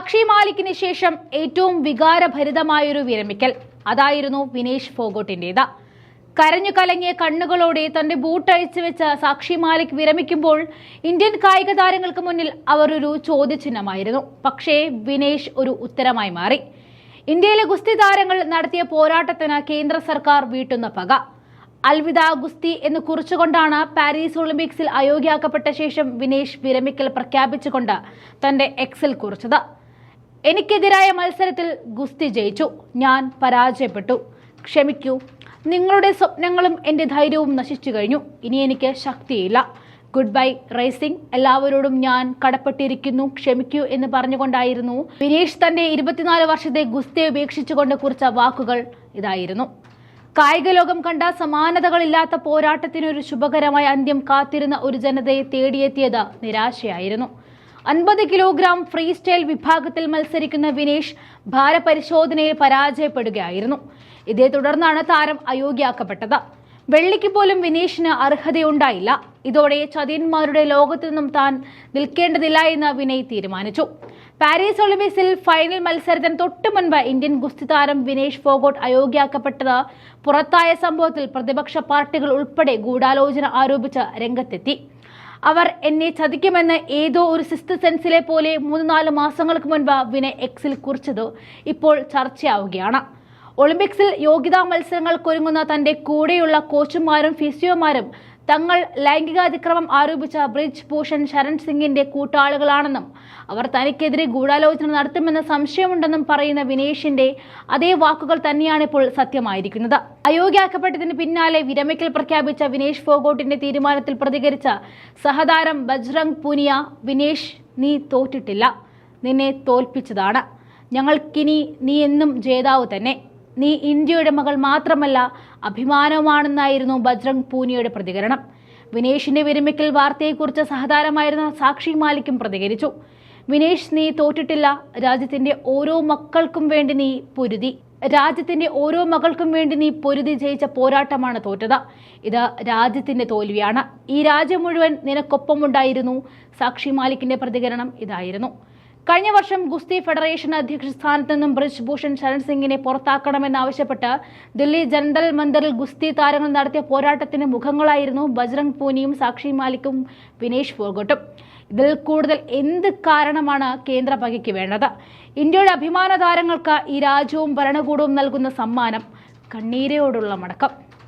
സാക്ഷി മാലിക്കിന് ശേഷം ഏറ്റവും വികാരഭരിതമായൊരു വിരമിക്കൽ. അതായിരുന്നു വിനേഷ് ഫോഗോട്ടിന്റേത് കരഞ്ഞു കലങ്ങിയ കണ്ണുകളോടെ തന്റെ ബൂട്ട് അഴിച്ചു വെച്ച സാക്ഷി മാലിക് വിരമിക്കുമ്പോൾ ഇന്ത്യൻ കായിക താരങ്ങൾക്ക് മുന്നിൽ അവർ ഒരു ചോദ്യചിഹ്നമായിരുന്നു. പക്ഷേ വിനേഷ് ഒരു ഉത്തരമായി മാറി. ഇന്ത്യയിലെ ഗുസ്തി താരങ്ങൾ നടത്തിയ പോരാട്ടത്തിന് കേന്ദ്ര സർക്കാർ വീട്ടുന്ന പക. അൽവിദ ഗുസ്തി എന്ന് കുറിച്ചുകൊണ്ടാണ് പാരീസ് ഒളിമ്പിക്സിൽ അയോഗ്യയാക്കപ്പെട്ട ശേഷം വിനേഷ് വിരമിക്കൽ പ്രഖ്യാപിച്ചുകൊണ്ട് തന്റെ എക്സിൽ കുറിച്ചത്. എനിക്കെതിരായ മത്സരത്തിൽ ഗുസ്തി ജയിച്ചു. ഞാൻ പരാജയപ്പെട്ടു. ക്ഷമിക്കൂ. നിങ്ങളുടെ സ്വപ്നങ്ങളും എന്റെ ധൈര്യവും നശിച്ചു കഴിഞ്ഞു. ഇനി എനിക്ക് ശക്തിയില്ല. ഗുഡ് ബൈ റേസിംഗ് എല്ലാവരോടും ഞാൻ കടപ്പെട്ടിരിക്കുന്നു. ക്ഷമിക്കൂ എന്ന് പറഞ്ഞുകൊണ്ടായിരുന്നു വിനേഷ് തന്റെ ഇരുപത്തിനാല് വർഷത്തെ ഗുസ്തി ഉപേക്ഷിച്ചുകൊണ്ട് കുറിച്ച വാക്കുകൾ ഇതായിരുന്നു. കായിക ലോകം കണ്ട സമാനതകളില്ലാത്ത പോരാട്ടത്തിനൊരു ശുഭകരമായ അന്ത്യം കാത്തിരുന്ന ഒരു ജനതയെ തേടിയെത്തിയത് നിരാശയായിരുന്നു. അൻപത് കിലോഗ്രാം ഫ്രീ സ്റ്റൈൽ വിഭാഗത്തിൽ മത്സരിക്കുന്ന വിനേഷ് ഭാരപരിശോധനയിൽ പരാജയപ്പെടുകയായിരുന്നു. ഇതേ തുടർന്നാണ് താരം അയോഗ്യയാക്കപ്പെട്ടത്. വെള്ളിക്ക് പോലും വിനേഷിന് അർഹതയുണ്ടായില്ല. ഇതോടെ ചതിയന്മാരുടെ ലോകത്തു നിന്നും താൻ നിൽക്കേണ്ടതില്ല എന്ന് വിനയ് തീരുമാനിച്ചു. പാരീസ് ഒളിമ്പിക്സിൽ ഫൈനൽ മത്സരത്തിന് തൊട്ടു മുൻപ് ഇന്ത്യൻ ഗുസ്തി താരം വിനേഷ് ഫോഗോട്ട് അയോഗ്യയാക്കപ്പെട്ടത് പുറത്തായ സംഭവത്തിൽ പ്രതിപക്ഷ പാർട്ടികൾ ഉൾപ്പെടെ ഗൂഢാലോചന ആരോപിച്ച് രംഗത്തെത്തി. അവർ എന്നെ ചതിക്കുമെന്ന് ഏതോ ഒരു സിസ്റ്റർ സെൻസിലെ പോലെ മൂന്ന് നാല് മാസങ്ങൾക്ക് മുൻപ് വിനെ എക്സിൽ കുറിച്ചത് ഇപ്പോൾ ചർച്ചയാവുകയാണ്. ഒളിമ്പിക്സിൽ യോഗ്യതാ മത്സരങ്ങൾക്കൊരുങ്ങുന്ന തന്റെ കൂടെയുള്ള കോച്ചുമാരും ഫിസിയോമാരും തങ്ങൾ ലൈംഗികാതിക്രമം ആരോപിച്ച ബ്രിജ് ഭൂഷൺ ശരൺ സിംഗിന്റെ കൂട്ടാളികളാണെന്നും അവർ തനിക്കെതിരെ ഗൂഢാലോചന നടത്തുമെന്ന സംശയമുണ്ടെന്നും പറയുന്ന വിനേഷിന്റെ അതേ വാക്കുകൾ തന്നെയാണ് ഇപ്പോൾ സത്യമായിരിക്കുന്നത്. അയോഗ്യയാക്കപ്പെട്ടതിന് പിന്നാലെ വിരമിക്കൽ പ്രഖ്യാപിച്ച വിനേഷ് ഫോഗോട്ടിന്റെ തീരുമാനത്തിൽ പ്രതികരിച്ച സഹതാരം ബജ്രംഗ് പുനിയ വിനേഷ് നീ തോറ്റിട്ടില്ല. നിന്നെ തോൽപ്പിച്ചതാണ്. ഞങ്ങൾക്കിനി നീ എന്നും ജേതാവ് തന്നെ. നീ ഇന്ത്യയുടെ മകൾ മാത്രമല്ല അഭിമാനമാണെന്നായിരുന്നു ബജ്രംഗ് പൂനിയയുടെ പ്രതികരണം. വിനേഷിന്റെ വിരമിക്കൽ വാർത്തയെക്കുറിച്ച് സഹതാരമായിരുന്ന സാക്ഷി മാലിക്കും പ്രതികരിച്ചു. വിനേഷ് നീ തോറ്റിട്ടില്ല. രാജ്യത്തിന്റെ ഓരോ മക്കൾക്കും വേണ്ടി നീ പൊരുതി. രാജ്യത്തിന്റെ ഓരോ മകൾക്കും വേണ്ടി നീ പൊരുതി ജയിച്ച പോരാട്ടമാണ് തോറ്റത്. ഇത് രാജ്യത്തിന്റെ തോൽവിയാണ്. ഈ രാജ്യം മുഴുവൻ നിനക്കൊപ്പമുണ്ടായിരുന്നു. സാക്ഷി മാലിക്കിന്റെ പ്രതികരണം ഇതായിരുന്നു. കഴിഞ്ഞ വർഷം ഗുസ്തി ഫെഡറേഷൻ അധ്യക്ഷ സ്ഥാനത്ത് നിന്നും ബ്രിജ് ഭൂഷൺ ശരൺ സിംഗിനെ പുറത്താക്കണമെന്നാവശ്യപ്പെട്ട് ദില്ലി ജനറൽ മന്ദിറിൽ ഗുസ്തി താരങ്ങൾ നടത്തിയ പോരാട്ടത്തിന് മുഖങ്ങളായിരുന്നു ബജ്രംഗ് പൂനിയും സാക്ഷി മാലിക്കും വിനേഷ് ഫോഗട്ടും ഇതിൽ കൂടുതൽ എന്ത് കാരണമാണ് കേന്ദ്ര പകയ്ക്ക് വേണ്ടത്? ഇന്ത്യയുടെ അഭിമാന താരങ്ങൾക്ക് ഈ രാജ്യവും ഭരണകൂടവും നൽകുന്ന സമ്മാനം കണ്ണീരയോടുള്ള മടക്കം.